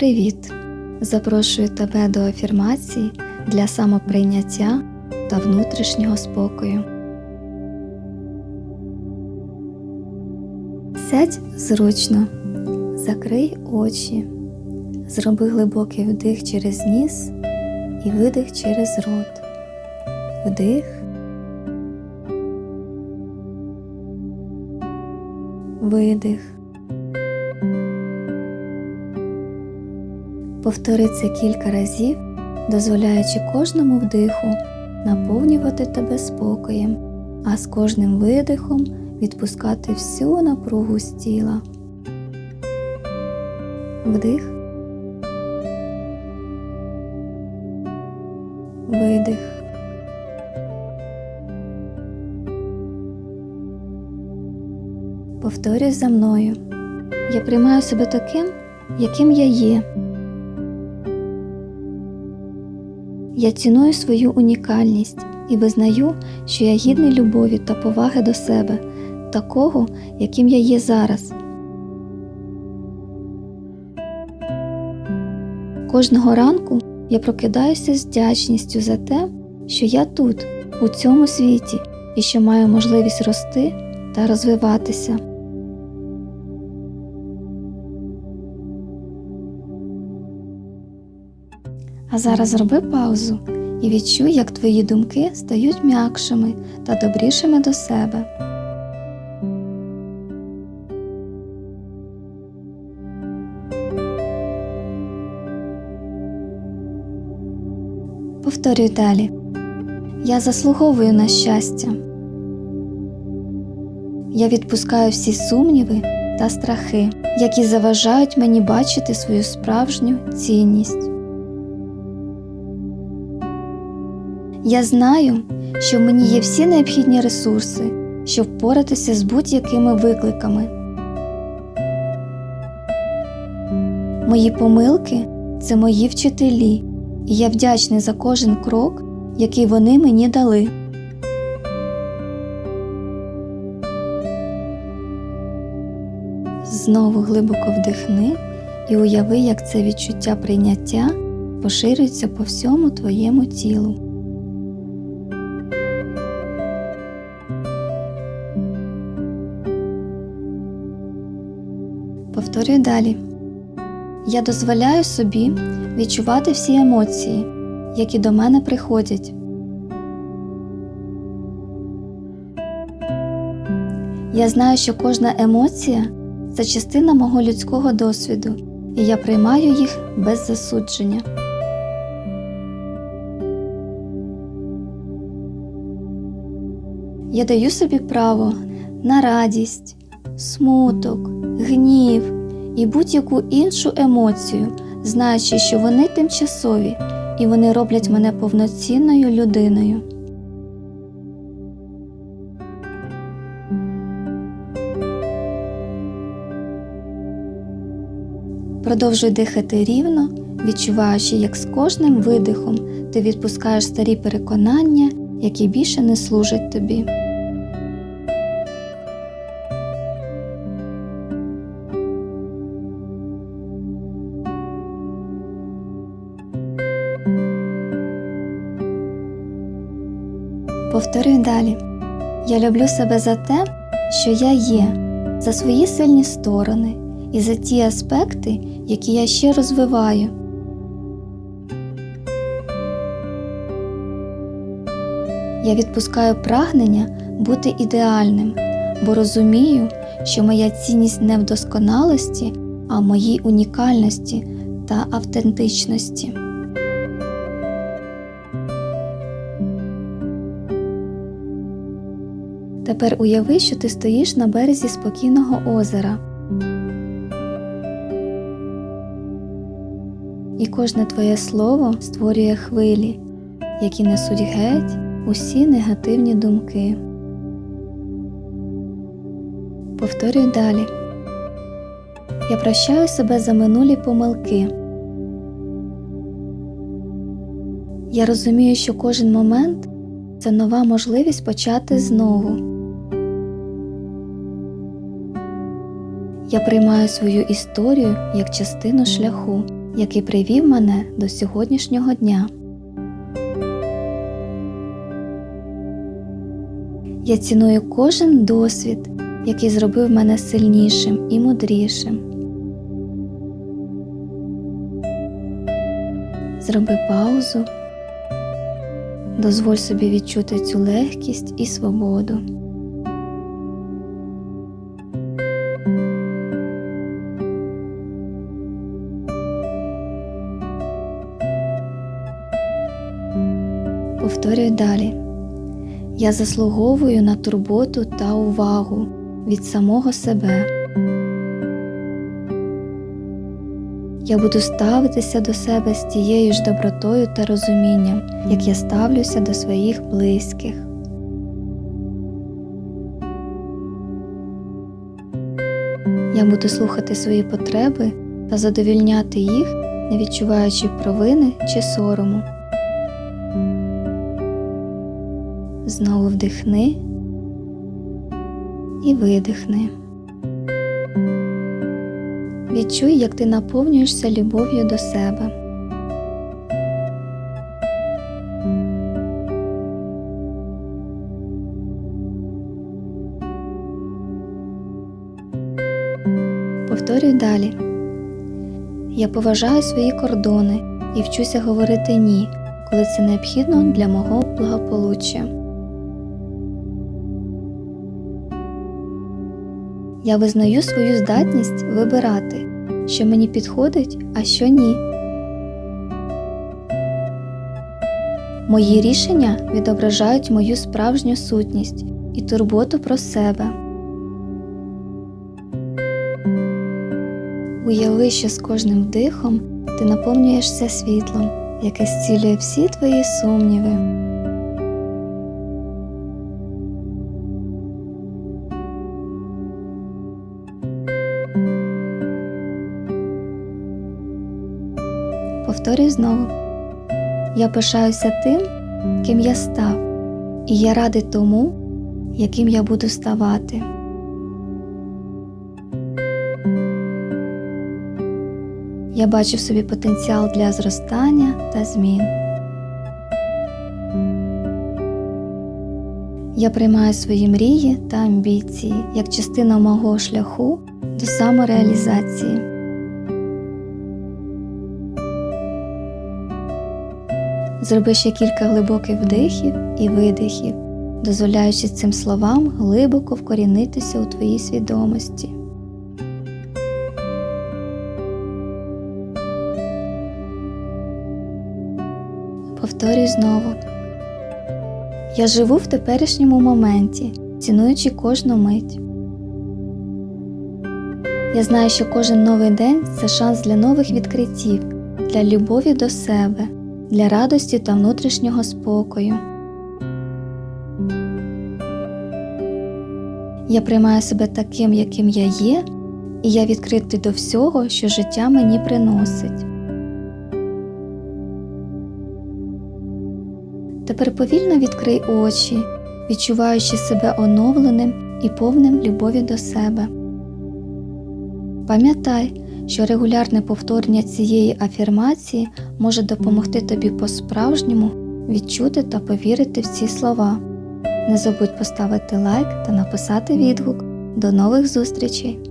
привіт! Запрошую тебе до афірмації для самоприйняття та внутрішнього спокою. Сядь зручно, закрий очі, зроби глибокий вдих через ніс і видих через рот. Вдих. Видих. Повтори це кілька разів, дозволяючи кожному вдиху наповнювати тебе спокоєм, а з кожним видихом відпускати всю напругу з тіла. Вдих. Видих. Повторюй за мною. Я приймаю себе таким, яким я є. Я ціную свою унікальність і визнаю, що я гідний любові та поваги до себе, такого, яким я є зараз. Кожного ранку я прокидаюся з вдячністю за те, що я тут, у цьому світі, і що маю можливість рости та розвиватися. А зараз зроби паузу і відчуй, як твої думки стають м'якшими та добрішими до себе. Повторюй далі. Я заслуговую на щастя. Я відпускаю всі сумніви та страхи, які заважають мені бачити свою справжню цінність. Я знаю, що в мені є всі необхідні ресурси, щоб впоратися з будь-якими викликами. Мої помилки це мої вчителі, і я вдячний за кожен крок, який вони мені дали. Знову глибоко вдихни і уяви, як це відчуття прийняття поширюється по всьому твоєму тілу. Далі. Я дозволяю собі відчувати всі емоції, які до мене приходять. Я знаю, що кожна емоція це частина мого людського досвіду, і я приймаю їх без засудження. Я даю собі право на радість, смуток, гнів і будь-яку іншу емоцію, знаючи, що вони тимчасові і вони роблять мене повноцінною людиною. Продовжуй дихати рівно, відчуваючи, як з кожним видихом ти відпускаєш старі переконання, які більше не служать тобі. Повторюй далі. Я люблю себе за те, що я є, за свої сильні сторони і за ті аспекти, які я ще розвиваю. Я відпускаю прагнення бути ідеальним, бо розумію, що моя цінність не в досконалості, а в моїй унікальності та автентичності. Тепер уяви, що ти стоїш на березі спокійного озера. І кожне твоє слово створює хвилі, які несуть геть усі негативні думки. Повторюй далі. Я прощаю себе за минулі помилки. Я розумію, що кожен момент це нова можливість почати знову. Я приймаю свою історію як частину шляху, який привів мене до сьогоднішнього дня. Я ціную кожен досвід, який зробив мене сильнішим і мудрішим. Зроби паузу, дозволь собі відчути цю легкість і свободу. Повторюй далі. Я заслуговую на турботу та увагу від самого себе. Я буду ставитися до себе з тією ж добротою та розумінням, як я ставлюся до своїх близьких. Я буду слухати свої потреби та задовільняти їх, не відчуваючи провини чи сорому. Знову вдихни і видихни. Відчуй, як ти наповнюєшся любов'ю до себе. Повторюй далі. Я поважаю свої кордони і вчуся говорити ні, коли це необхідно для мого благополуччя. Я визнаю свою здатність вибирати, що мені підходить, а що ні. Мої рішення відображають мою справжню сутність і турботу про себе. Уяви, що з кожним вдихом ти наповнюєшся світлом, яке зцілює всі твої сумніви. Повторюй знову. Я пишаюся тим, ким я став, і я радий тому, яким я буду ставати. Я бачу в собі потенціал для зростання та змін. Я приймаю свої мрії та амбіції як частину мого шляху до самореалізації. Зроби ще кілька глибоких вдихів і видихів, дозволяючи цим словам глибоко вкорінитися у твоїй свідомості. Повторюй знову. Я живу в теперішньому моменті, цінуючи кожну мить. Я знаю, що кожен новий день це шанс для нових відкриттів, для любові до себе, для радості та внутрішнього спокою. Я приймаю себе таким, яким я є, і я відкритий до всього, що життя мені приносить. Тепер повільно відкрий очі, відчуваючи себе оновленим і повним любові до себе. Пам'ятай, що регулярне повторення цієї афірмації може допомогти тобі по-справжньому відчути та повірити в ці слова. Не забудь поставити лайк та написати відгук. До нових зустрічей!